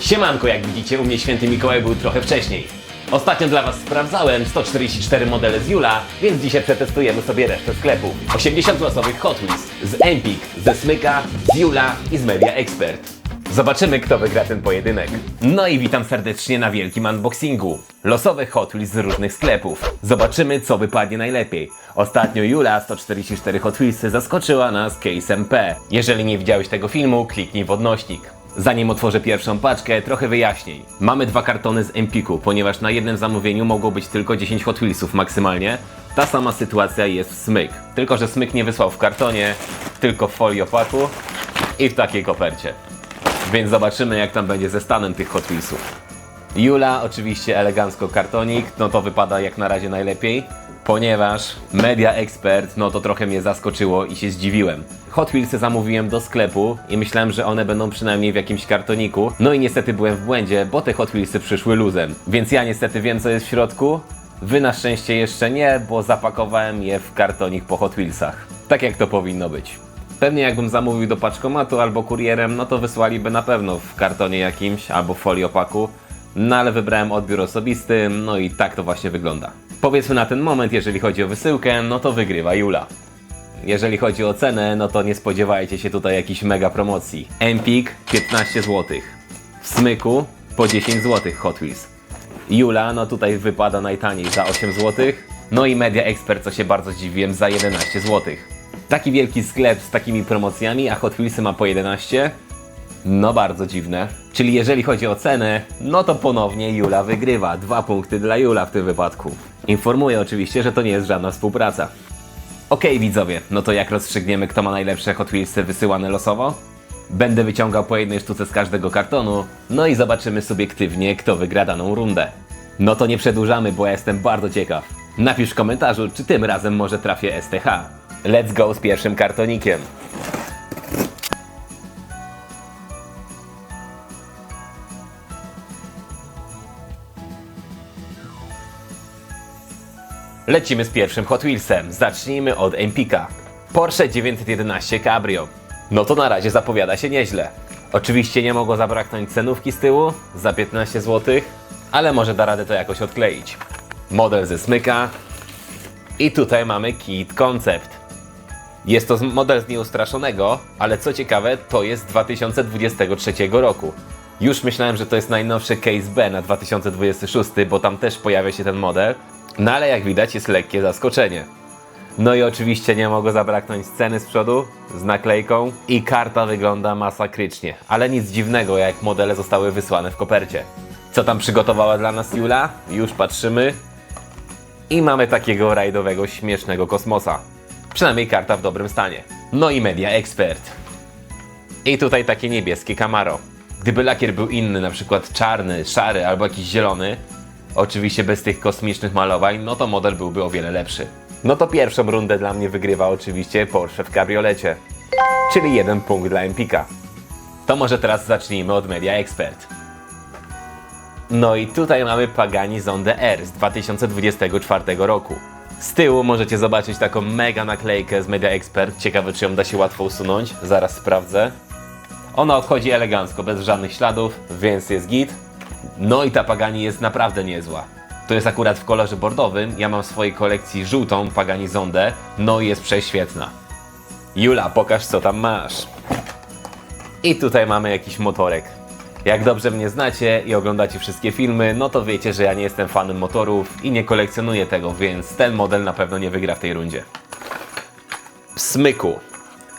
Siemanko, jak widzicie, u mnie święty Mikołaj był trochę wcześniej. Ostatnio dla Was sprawdzałem 144 modele z Jula, więc dzisiaj przetestujemy sobie resztę sklepu. 80 losowych Hot Wheels z Empik, ze Smyka, z Jula i z Media Expert. Zobaczymy, kto wygra ten pojedynek. No i witam serdecznie na wielkim unboxingu. Losowe Hot Wheels z różnych sklepów. Zobaczymy, co wypadnie najlepiej. Ostatnio Jula 144 Hot Wheelsy zaskoczyła nas Case MP. Jeżeli nie widziałeś tego filmu, kliknij w odnośnik. Zanim otworzę pierwszą paczkę, trochę wyjaśnień. Mamy dwa kartony z Empiku, ponieważ na jednym zamówieniu mogło być tylko 10 Hot Wheelsów maksymalnie. Ta sama sytuacja jest w Smyk. Tylko, że Smyk nie wysłał w kartonie, tylko w folii opaku i w takiej kopercie. Więc zobaczymy, jak tam będzie ze stanem tych Hot Wheelsów. Jula, oczywiście elegancko kartonik, no to wypada jak na razie najlepiej, ponieważ Media Expert, no to trochę mnie zaskoczyło i się zdziwiłem. Hot Wheelsy zamówiłem do sklepu i myślałem, że one będą przynajmniej w jakimś kartoniku, no i niestety byłem w błędzie, bo te Hot Wheelsy przyszły luzem. Więc ja niestety wiem, co jest w środku, wy na szczęście jeszcze nie, bo zapakowałem je w kartonik po Hot Wheelsach. Tak jak to powinno być. Pewnie jakbym zamówił do paczkomatu albo kurierem, no to wysłaliby na pewno w kartonie jakimś albo w folii opaku. No ale wybrałem odbiór osobisty, no i tak to właśnie wygląda. Powiedzmy na ten moment, jeżeli chodzi o wysyłkę, no to wygrywa Jula. Jeżeli chodzi o cenę, no to nie spodziewajcie się tutaj jakichś mega promocji. Empik 15 zł. W Smyku po 10 zł Hot Wheels. Jula, no tutaj wypada najtaniej za 8 zł. No i Media Expert, co się bardzo zdziwiłem, za 11 zł. Taki wielki sklep z takimi promocjami, a Hot Wheelsy ma po 11. No bardzo dziwne. Czyli jeżeli chodzi o cenę, no to ponownie Jula wygrywa. Dwa punkty dla Jula w tym wypadku. Informuję oczywiście, że to nie jest żadna współpraca. Okej widzowie, no to jak rozstrzygniemy kto ma najlepsze Hot Wheelsy wysyłane losowo? Będę wyciągał po jednej sztuce z każdego kartonu, no i zobaczymy subiektywnie kto wygra daną rundę. No to nie przedłużamy, bo ja jestem bardzo ciekaw. Napisz w komentarzu, czy tym razem może trafię STH. Let's go z pierwszym kartonikiem. Lecimy z pierwszym Hot Wheelsem. Zacznijmy od Empika. Porsche 911 Cabrio. No to na razie zapowiada się nieźle. Oczywiście nie mogło zabraknąć cenówki z tyłu za 15 zł, ale może da radę to jakoś odkleić. Model ze smyka. I tutaj mamy Kit Concept. Jest to model z nieustraszonego, ale co ciekawe, to jest z 2023 roku. Już myślałem, że to jest najnowszy Case B na 2026, bo tam też pojawia się ten model. No ale jak widać jest lekkie zaskoczenie. No i oczywiście nie mogło zabraknąć sceny z przodu z naklejką i karta wygląda masakrycznie, ale nic dziwnego jak modele zostały wysłane w kopercie. Co tam przygotowała dla nas Jula? Już patrzymy. I mamy takiego rajdowego, śmiesznego kosmosa. Przynajmniej karta w dobrym stanie. No i Media Expert. I tutaj takie niebieskie Camaro. Gdyby lakier był inny, na przykład czarny, szary albo jakiś zielony, oczywiście bez tych kosmicznych malowań, no to model byłby o wiele lepszy. No to pierwszą rundę dla mnie wygrywa oczywiście Porsche w kabriolecie. Czyli jeden punkt dla Empika. To może teraz zacznijmy od Media Expert. No i tutaj mamy Pagani Zonde R z 2024 roku. Z tyłu możecie zobaczyć taką mega naklejkę z Media Expert. Ciekawe, czy ją da się łatwo usunąć. Zaraz sprawdzę. Ona odchodzi elegancko, bez żadnych śladów, więc jest git. No i ta Pagani jest naprawdę niezła. To jest akurat w kolorze bordowym. Ja mam w swojej kolekcji żółtą Pagani Zondę. No i jest prześwietna. Jula, pokaż co tam masz. I tutaj mamy jakiś motorek. Jak dobrze mnie znacie i oglądacie wszystkie filmy, no to wiecie, że ja nie jestem fanem motorów i nie kolekcjonuję tego, więc ten model na pewno nie wygra w tej rundzie. Smyku.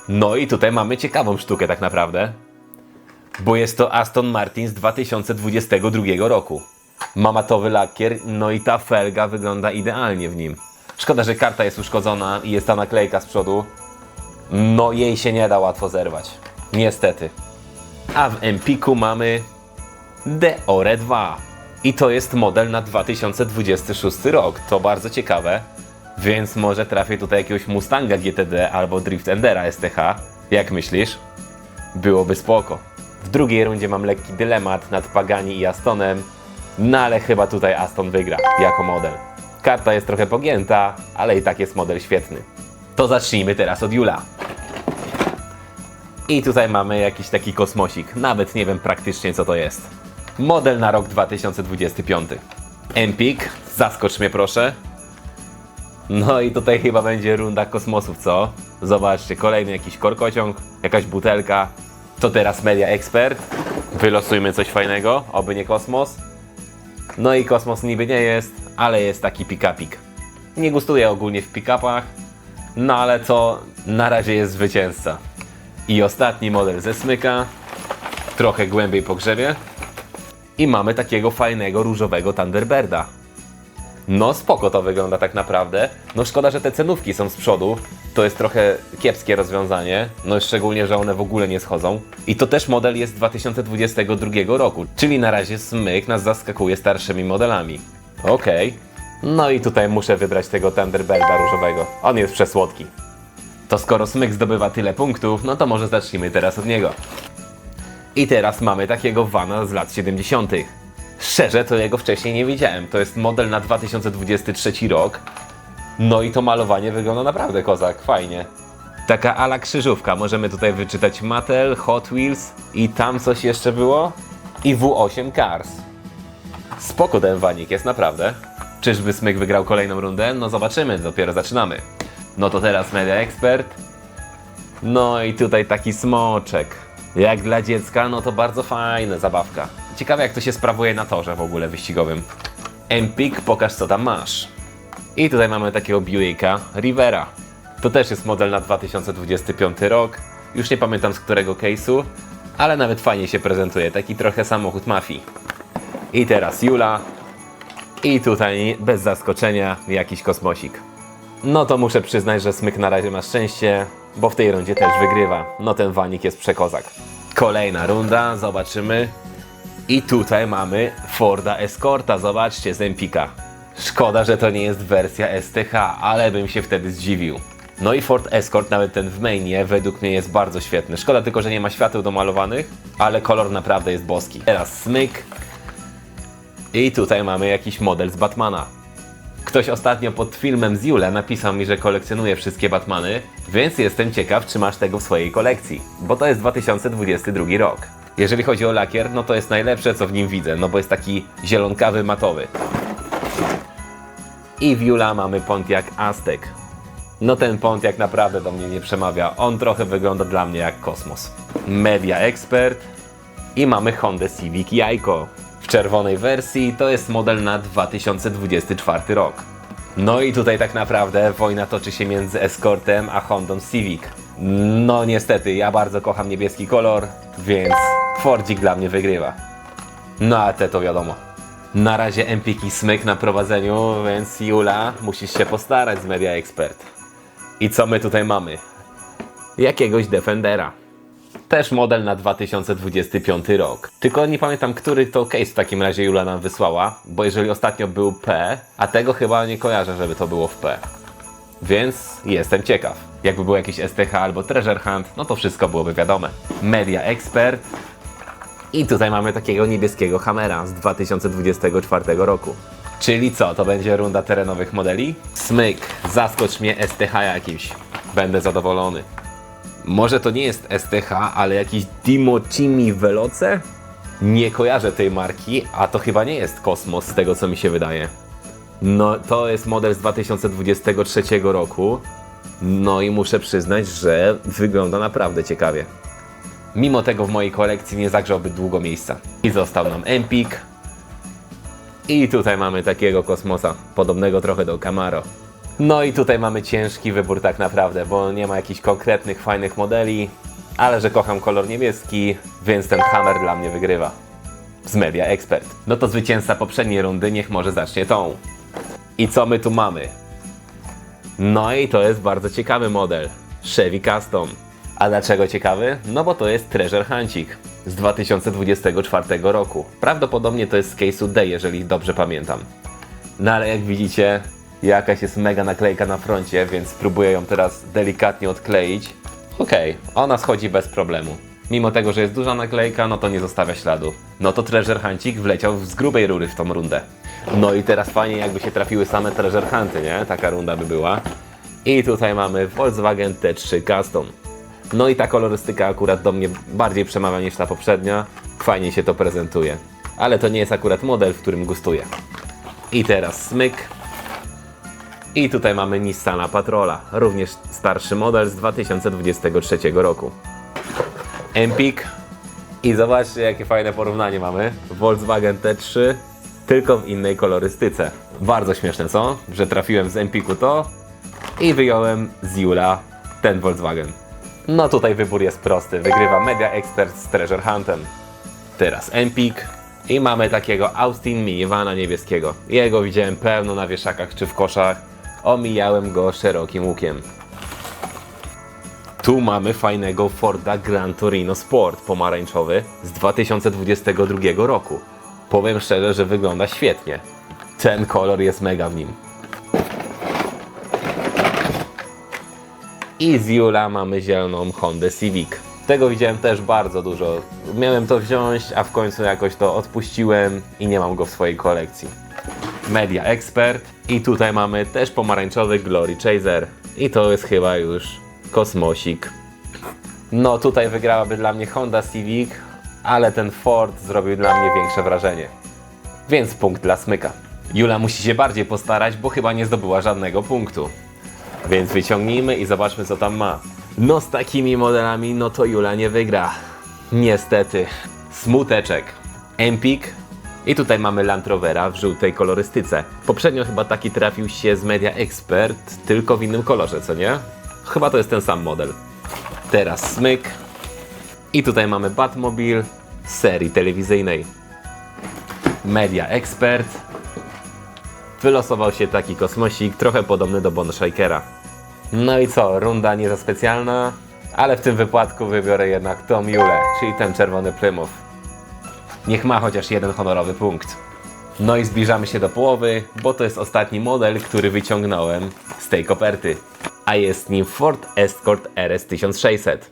No i tutaj mamy ciekawą sztukę tak naprawdę, bo jest to Aston Martin z 2022 roku. Ma matowy lakier, no i ta felga wygląda idealnie w nim. Szkoda, że karta jest uszkodzona i jest ta naklejka z przodu. No jej się nie da łatwo zerwać. Niestety. A w Empiku mamy Deore 2. I to jest model na 2026 rok. To bardzo ciekawe. Więc może trafię tutaj jakiegoś Mustanga GTD albo Drift Endera STH. Jak myślisz? Byłoby spoko. W drugiej rundzie mam lekki dylemat nad Pagani i Astonem. No ale chyba tutaj Aston wygra jako model. Karta jest trochę pogięta, ale i tak jest model świetny. To zacznijmy teraz od Jula. I tutaj mamy jakiś taki kosmosik. Nawet nie wiem praktycznie co to jest. Model na rok 2025. Empik, zaskocz mnie proszę. No i tutaj chyba będzie runda kosmosów, co? Zobaczcie, kolejny jakiś korkociąg, jakaś butelka. To teraz Media Expert. Wylosujmy coś fajnego, oby nie kosmos. No i kosmos niby nie jest, ale jest taki pick-upik. Nie gustuję ogólnie w pick-upach, no ale to na razie jest zwycięzca. I ostatni model ze smyka, trochę głębiej po grzewie. I mamy takiego fajnego różowego Thunderbirda. No spoko to wygląda tak naprawdę. No szkoda, że te cenówki są z przodu. To jest trochę kiepskie rozwiązanie. No szczególnie, że one w ogóle nie schodzą. I to też model jest z 2022 roku. Czyli na razie Smyk nas zaskakuje starszymi modelami. Okej. No i tutaj muszę wybrać tego Thunderbirda różowego. On jest przesłodki. To skoro Smyk zdobywa tyle punktów, no to może zacznijmy teraz od niego. I teraz mamy takiego vana z lat 70. Szczerze, to jego wcześniej nie widziałem. To jest model na 2023 rok. No i to malowanie wygląda naprawdę kozak, fajnie. Taka ala krzyżówka. Możemy tutaj wyczytać Mattel, Hot Wheels i tam coś jeszcze było. I W8 Cars. Spoko ten wanik jest naprawdę. Czyżby Smyk wygrał kolejną rundę? No zobaczymy, dopiero zaczynamy. No to teraz Media Expert. No i tutaj taki smoczek. Jak dla dziecka, no to bardzo fajna zabawka. Ciekawe jak to się sprawuje na torze w ogóle wyścigowym. Empik, pokaż co tam masz. I tutaj mamy takiego Buicka Rivera. To też jest model na 2025 rok. Już nie pamiętam z którego case'u, ale nawet fajnie się prezentuje. Taki trochę samochód mafii. I teraz Jula. I tutaj bez zaskoczenia jakiś kosmosik. No to muszę przyznać, że Smyk na razie ma szczęście, bo w tej rundzie też wygrywa. No ten wanik jest przekozak. Kolejna runda, zobaczymy. I tutaj mamy Forda Escorta, zobaczcie, z Empika. Szkoda, że to nie jest wersja STH, ale bym się wtedy zdziwił. No i Ford Escort, nawet ten w mainie, według mnie jest bardzo świetny. Szkoda tylko, że nie ma świateł domalowanych, ale kolor naprawdę jest boski. Teraz Smyk. I tutaj mamy jakiś model z Batmana. Ktoś ostatnio pod filmem z Jule napisał mi, że kolekcjonuje wszystkie Batmany, więc jestem ciekaw, czy masz tego w swojej kolekcji, bo to jest 2022 rok. Jeżeli chodzi o lakier, no to jest najlepsze, co w nim widzę, no bo jest taki zielonkawy, matowy. I w Jula mamy Pontiac Aztek. No ten Pontiac naprawdę do mnie nie przemawia, on trochę wygląda dla mnie jak kosmos. Media Expert i mamy Honda Civic Jajko. W czerwonej wersji to jest model na 2024 rok. No i tutaj tak naprawdę wojna toczy się między Escortem a Hondą Civic. No niestety, ja bardzo kocham niebieski kolor, więc Fordzik dla mnie wygrywa. No a te to wiadomo. Na razie Empiki smyk na prowadzeniu, więc Jula, musisz się postarać z Media Expert. I co my tutaj mamy? Jakiegoś Defendera. Też model na 2025 rok. Tylko nie pamiętam, który to case w takim razie Jula nam wysłała, bo jeżeli ostatnio był P, a tego chyba nie kojarzę, żeby to było w P. Więc jestem ciekaw. Jakby był jakiś STH albo Treasure Hunt, no to wszystko byłoby wiadome. Media Expert. I tutaj mamy takiego niebieskiego Hammera z 2024 roku. Czyli co, to będzie runda terenowych modeli? Smyk, zaskocz mnie STH jakimś. Będę zadowolony. Może to nie jest STH, ale jakiś Dimocimi Veloce? Nie kojarzę tej marki, a to chyba nie jest Kosmos z tego co mi się wydaje. No to jest model z 2023 roku. No i muszę przyznać, że wygląda naprawdę ciekawie. Mimo tego w mojej kolekcji nie zagrzałby długo miejsca. I został nam Empik. I tutaj mamy takiego kosmosa, podobnego trochę do Camaro. No i tutaj mamy ciężki wybór tak naprawdę, bo nie ma jakichś konkretnych, fajnych modeli, ale że kocham kolor niebieski, więc ten Hammer dla mnie wygrywa. Z Media Expert. No to zwycięzca poprzedniej rundy niech może zacznie tą. I co my tu mamy? No i to jest bardzo ciekawy model. Chevy Custom. A dlaczego ciekawy? No bo to jest Treasure Huncik z 2024 roku. Prawdopodobnie to jest z case'u D, jeżeli dobrze pamiętam. No ale jak widzicie, jakaś jest mega naklejka na froncie, więc spróbuję ją teraz delikatnie odkleić. Okej, ona schodzi bez problemu. Mimo tego, że jest duża naklejka, no to nie zostawia śladu. No to Treasure Huncik wleciał z grubej rury w tą rundę. No i teraz fajnie jakby się trafiły same Treasure Hunty, nie? Taka runda by była. I tutaj mamy Volkswagen T3 Custom. No i ta kolorystyka akurat do mnie bardziej przemawia niż ta poprzednia. Fajnie się to prezentuje. Ale to nie jest akurat model, w którym gustuję. I teraz smyk. I tutaj mamy Nissana Patrola, również starszy model z 2023 roku. Empik. I zobaczcie, jakie fajne porównanie mamy. Volkswagen T3, tylko w innej kolorystyce. Bardzo śmieszne, co? Że trafiłem z Empiku to i wyjąłem z Jula ten Volkswagen. No tutaj wybór jest prosty. Wygrywa Media Expert z Treasure Huntem. Teraz Empik i mamy takiego Austin minivana niebieskiego. Jego widziałem pełno na wieszakach czy w koszach. Omijałem go szerokim łukiem. Tu mamy fajnego Forda Gran Torino Sport pomarańczowy z 2022 roku. Powiem szczerze, że wygląda świetnie. Ten kolor jest mega w nim. I z Jula mamy zieloną Hondę Civic. Tego widziałem też bardzo dużo. Miałem to wziąć, a w końcu jakoś to odpuściłem i nie mam go w swojej kolekcji. Media Expert i tutaj mamy też pomarańczowy Glory Chaser. I to jest chyba już kosmosik. No tutaj wygrałaby dla mnie Honda Civic, ale ten Ford zrobił dla mnie większe wrażenie. Więc punkt dla Smyka. Jula musi się bardziej postarać, bo chyba nie zdobyła żadnego punktu. Więc wyciągnijmy i zobaczmy co tam ma. No z takimi modelami, no to Jula nie wygra. Niestety. Smuteczek. Empik. I tutaj mamy Land Rovera w żółtej kolorystyce. Poprzednio chyba taki trafił się z Media Expert, tylko w innym kolorze, co nie? Chyba to jest ten sam model. Teraz smyk. I tutaj mamy Batmobil z serii telewizyjnej. Media Expert. Wylosował się taki kosmosik, trochę podobny do Bone Shakera. No i co, runda nie za specjalna, ale w tym wypadku wybiorę jednak Tom Jule, czyli ten czerwony Plymouth. Niech ma chociaż jeden honorowy punkt. No i zbliżamy się do połowy, bo to jest ostatni model, który wyciągnąłem z tej koperty. A jest nim Ford Escort RS 1600.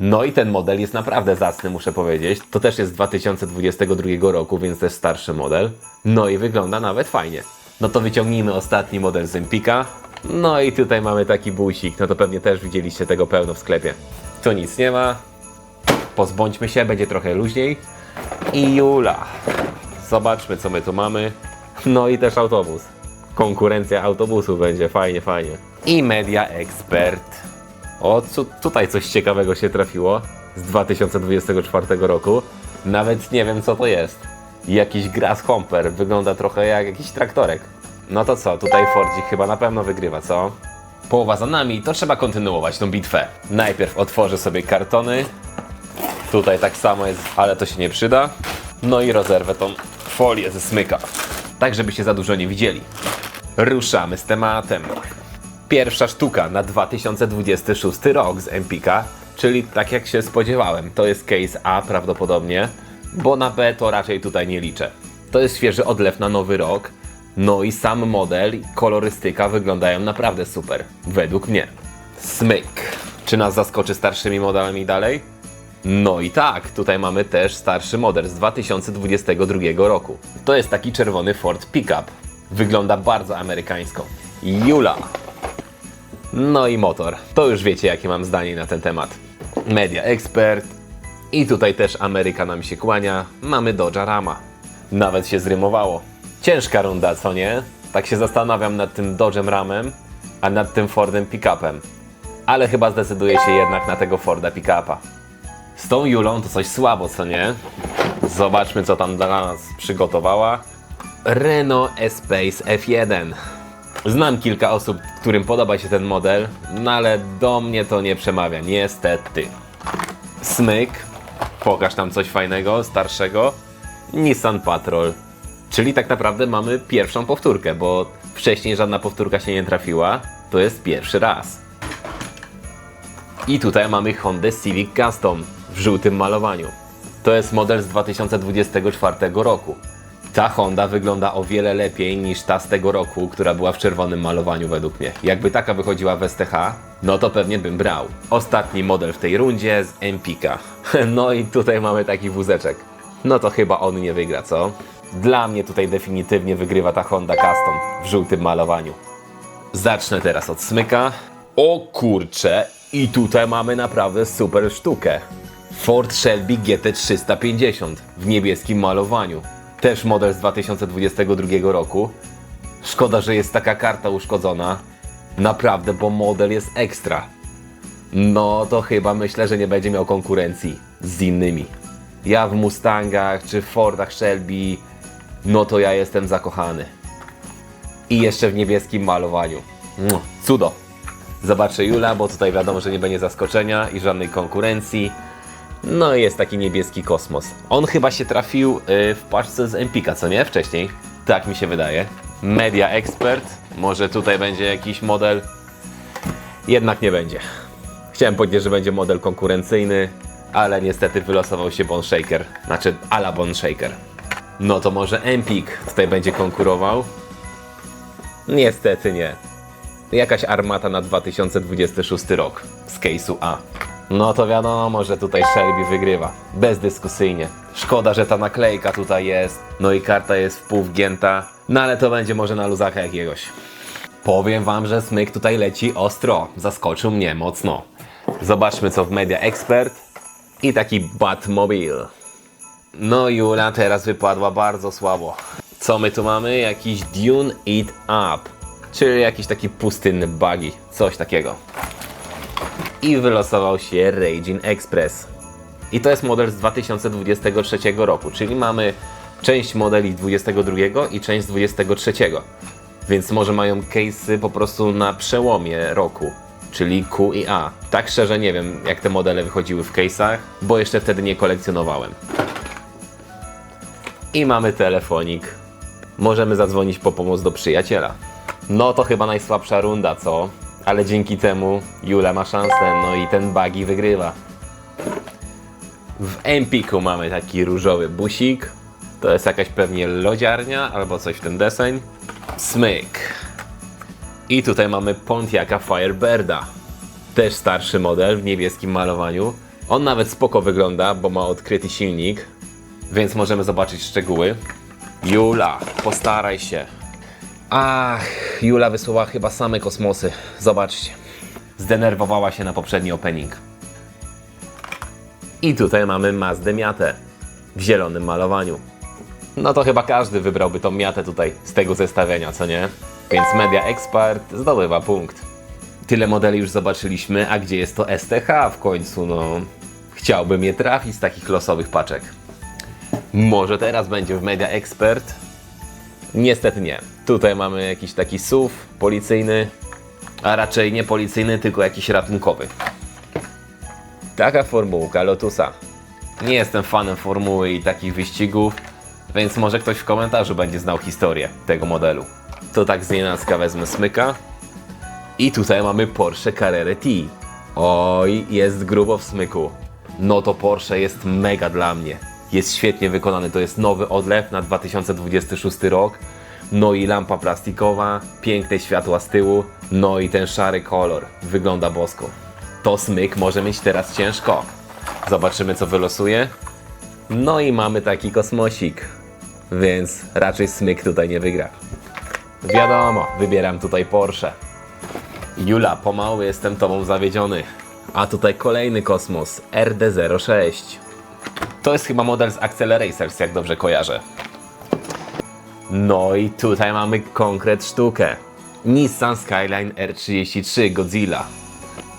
No i ten model jest naprawdę zacny, muszę powiedzieć. To też jest z 2022 roku, więc też starszy model. No i wygląda nawet fajnie. No to wyciągnijmy ostatni model z Empika. No i tutaj mamy taki busik, no to pewnie też widzieliście tego pełno w sklepie. Tu nic nie ma. Pozbądźmy się, będzie trochę luźniej. I Jula. Zobaczmy co my tu mamy. No i też autobus. Konkurencja autobusu będzie, fajnie, fajnie. I Media Expert. O, cu- tutaj coś ciekawego się trafiło z 2024 roku. Nawet nie wiem co to jest. Jakiś grasshopper, wygląda trochę jak jakiś traktorek. No to co, tutaj Fordzik chyba na pewno wygrywa, co? Połowa za nami, to trzeba kontynuować tą bitwę. Najpierw otworzę sobie kartony. Tutaj tak samo jest, ale to się nie przyda. No i rozerwę tą folię ze smyka. Tak, żeby się za dużo nie widzieli. Ruszamy z tematem. Pierwsza sztuka na 2026 rok z Empika, czyli tak jak się spodziewałem, to jest case A prawdopodobnie, bo na B to raczej tutaj nie liczę. To jest świeży odlew na nowy rok, no i sam model i kolorystyka wyglądają naprawdę super, według mnie. Smyk. Czy nas zaskoczy starszymi modelami dalej? No i tak, tutaj mamy też starszy model z 2022 roku. To jest taki czerwony Ford Pickup. Wygląda bardzo amerykańsko. Jula. No i motor. To już wiecie, jakie mam zdanie na ten temat. Media Expert. I tutaj też Ameryka nam się kłania. Mamy Dodge'a Rama. Nawet się zrymowało. Ciężka runda, co nie? Tak się zastanawiam nad tym Dodge'em Ramem, a nad tym Fordem Pickupem. Ale chyba zdecyduję się jednak na tego Forda Pickupa. Z tą Julą to coś słabo, co nie? Zobaczmy, co tam dla nas przygotowała. Renault Espace F1. Znam kilka osób, którym podoba się ten model, no ale do mnie to nie przemawia, niestety. Smyk. Pokaż tam coś fajnego, starszego. Nissan Patrol. Czyli tak naprawdę mamy pierwszą powtórkę, bo wcześniej żadna powtórka się nie trafiła. To jest pierwszy raz. I tutaj mamy Honda Civic Custom w żółtym malowaniu. To jest model z 2024 roku. Ta Honda wygląda o wiele lepiej niż ta z tego roku, która była w czerwonym malowaniu według mnie. Jakby taka wychodziła w STH, no to pewnie bym brał. Ostatni model w tej rundzie z Empika. No i tutaj mamy taki wózeczek. No to chyba on nie wygra, co? Dla mnie tutaj definitywnie wygrywa ta Honda Custom w żółtym malowaniu. Zacznę teraz od smyka. O kurcze, i tutaj mamy naprawdę super sztukę. Ford Shelby GT350 w niebieskim malowaniu. Też model z 2022 roku. Szkoda, że jest taka karta uszkodzona. Naprawdę, bo model jest ekstra. No to chyba myślę, że nie będzie miał konkurencji z innymi. Ja w Mustangach czy Fordach Shelby, no to ja jestem zakochany. I jeszcze w niebieskim malowaniu. Cudo. Zobaczę Jula, bo tutaj wiadomo, że nie będzie zaskoczenia i żadnej konkurencji. No i jest taki niebieski kosmos. On chyba się trafił y, w paczce z Empika, co nie? Wcześniej. Tak mi się wydaje. Media Expert. Może tutaj będzie jakiś model. Jednak nie będzie. Chciałem powiedzieć, że będzie model konkurencyjny, ale niestety wylosował się Bone Shaker. Znaczy, ala Bone Shaker. No to może Empik tutaj będzie konkurował. Niestety nie. Jakaś armata na 2026 rok z case'u A. No to wiadomo, że tutaj Shelby wygrywa. Bezdyskusyjnie. Szkoda, że ta naklejka tutaj jest. No i karta jest w pół wgięta. No ale to będzie może na luzaka jakiegoś. Powiem wam, że smyk tutaj leci ostro. Zaskoczył mnie mocno. Zobaczmy co w Media Expert. I taki Batmobile. No Jula teraz wypadła bardzo słabo. Co my tu mamy? Jakiś Dune Eat Up. Czyli jakiś taki pustynny buggy. Coś takiego. I wylosował się Raging Express. I to jest model z 2023 roku, czyli mamy część modeli 22 i część z 23. Więc może mają case'y po prostu na przełomie roku, czyli Q i A. Tak szczerze nie wiem, jak te modele wychodziły w case'ach, bo jeszcze wtedy nie kolekcjonowałem. I mamy telefonik. Możemy zadzwonić po pomoc do przyjaciela. No to chyba najsłabsza runda, co? Ale dzięki temu Jula ma szansę, no i ten buggy wygrywa. W Empiku mamy taki różowy busik. To jest jakaś pewnie lodziarnia albo coś w ten deseń. Smyk. I tutaj mamy Pontiaca Firebirda. Też starszy model w niebieskim malowaniu. On nawet spoko wygląda, bo ma odkryty silnik, więc możemy zobaczyć szczegóły. Jula, postaraj się. Ach, Jula wysłała chyba same kosmosy. Zobaczcie. Zdenerwowała się na poprzedni opening. I tutaj mamy Mazdę Miatę w zielonym malowaniu. No to chyba każdy wybrałby tą miatę tutaj z tego zestawienia, co nie? Więc Media Expert zdobywa punkt. Tyle modeli już zobaczyliśmy, a gdzie jest to STH w końcu, no? Chciałbym je trafić z takich losowych paczek. Może teraz będzie w Media Expert? Niestety nie. Tutaj mamy jakiś taki SUV policyjny, a raczej nie policyjny, tylko jakiś ratunkowy. Taka formułka Lotusa. Nie jestem fanem formuły i takich wyścigów, więc może ktoś w komentarzu będzie znał historię tego modelu. To tak z nienacka wezmę smyka. I tutaj mamy Porsche Carrera T. Oj, jest grubo w smyku. No to Porsche jest mega dla mnie. Jest świetnie wykonany, to jest nowy odlew na 2026 rok. No i lampa plastikowa, piękne światła z tyłu, no i ten szary kolor. Wygląda bosko. To smyk może mieć teraz ciężko. Zobaczymy co wylosuje. No i mamy taki kosmosik. Więc raczej smyk tutaj nie wygra. Wiadomo, wybieram tutaj Porsche. Jula, pomału jestem tobą zawiedziony. A tutaj kolejny kosmos, RD06. To jest chyba model z Acceleracers, jak dobrze kojarzę. No i tutaj mamy konkret sztukę. Nissan Skyline R33 Godzilla.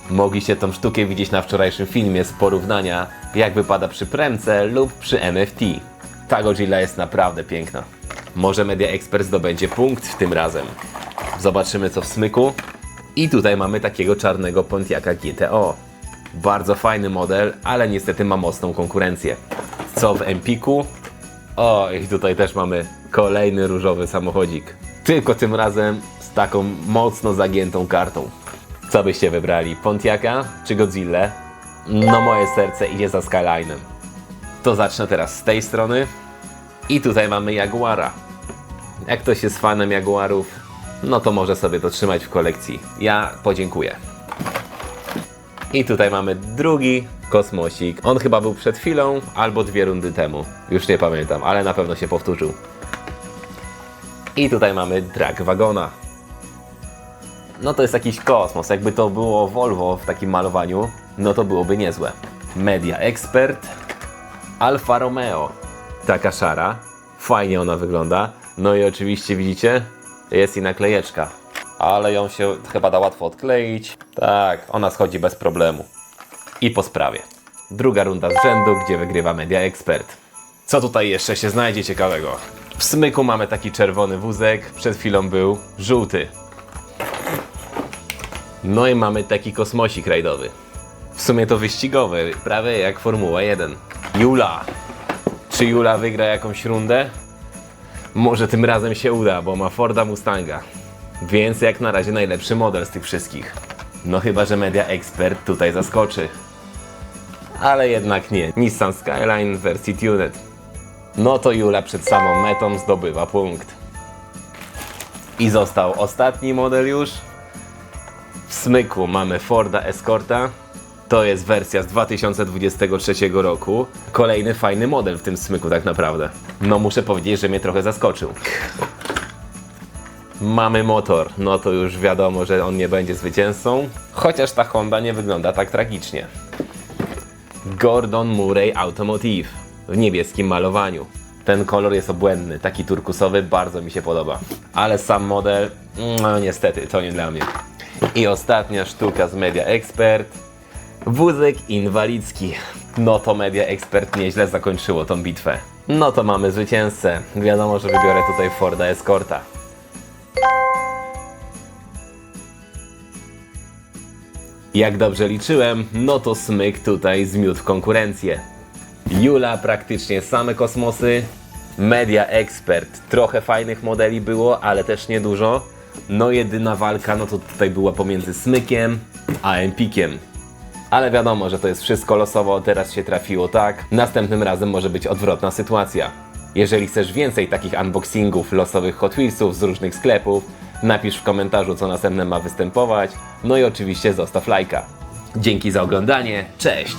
Mogliście tą sztukę widzieć na wczorajszym filmie z porównania, jak wypada przy premce lub przy MFT. Ta Godzilla jest naprawdę piękna. Może Media Expert zdobędzie punkt w tym razem. Zobaczymy co w smyku. I tutaj mamy takiego czarnego Pontiaca GTO. Bardzo fajny model, ale niestety ma mocną konkurencję. Co w Empiku? O, i tutaj też mamy kolejny różowy samochodzik. Tylko tym razem z taką mocno zagiętą kartą. Co byście wybrali? Pontiaca czy Godzilla? No moje serce idzie za Skyline'em. To zacznę teraz z tej strony. I tutaj mamy Jaguara. Jak ktoś jest fanem Jaguarów, no to może sobie to trzymać w kolekcji. Ja podziękuję. I tutaj mamy drugi kosmosik. On chyba był przed chwilą, albo dwie rundy temu. Już nie pamiętam, ale na pewno się powtórzył. I tutaj mamy drag wagona. no to jest jakiś kosmos. Jakby to było Volvo w takim malowaniu, no to byłoby niezłe. Media Expert, Alfa Romeo. Taka szara. Fajnie ona wygląda. No i oczywiście widzicie, jest i naklejeczka. Ale ją się chyba da łatwo odkleić. Tak, ona schodzi bez problemu. I po sprawie. Druga runda z rzędu, gdzie wygrywa Media Expert. Co tutaj jeszcze się znajdzie ciekawego? W smyku mamy taki czerwony wózek, przed chwilą był żółty. No i mamy taki kosmosik rajdowy. W sumie to wyścigowy, prawie jak Formuła 1. Jula. Czy Jula wygra jakąś rundę? Może tym razem się uda, bo ma Forda Mustanga. Więc jak na razie najlepszy model z tych wszystkich. No chyba, że Media Expert tutaj zaskoczy. Ale jednak nie. Nissan Skyline w wersji Tuned. No to Jula przed samą metą zdobywa punkt. I został ostatni model już. W smyku mamy Forda Escorta. To jest wersja z 2023 roku. Kolejny fajny model w tym smyku tak naprawdę. No muszę powiedzieć, że mnie trochę zaskoczył. Mamy motor, no to już wiadomo, że on nie będzie zwycięzcą. Chociaż ta Honda nie wygląda tak tragicznie. Gordon Murray Automotive w niebieskim malowaniu. Ten kolor jest obłędny, taki turkusowy, bardzo mi się podoba. Ale sam model, no niestety, to nie dla mnie. I ostatnia sztuka z Media Expert. Wózek inwalidzki. No to Media Expert nieźle zakończyło tą bitwę. No to mamy zwycięzcę. Wiadomo, że wybiorę tutaj Forda Escorta. Jak dobrze liczyłem, no to smyk tutaj zmiótł konkurencję. Jula praktycznie same kosmosy. Media Expert. Trochę fajnych modeli było, ale też niedużo. No jedyna walka, no to tutaj była pomiędzy Smykiem a Empikiem. Ale wiadomo, że to jest wszystko losowo, teraz się trafiło tak. Następnym razem może być odwrotna sytuacja. Jeżeli chcesz więcej takich unboxingów losowych Hot Wheelsów z różnych sklepów, napisz w komentarzu, co następne ma występować. No i oczywiście zostaw lajka. Dzięki za oglądanie, cześć!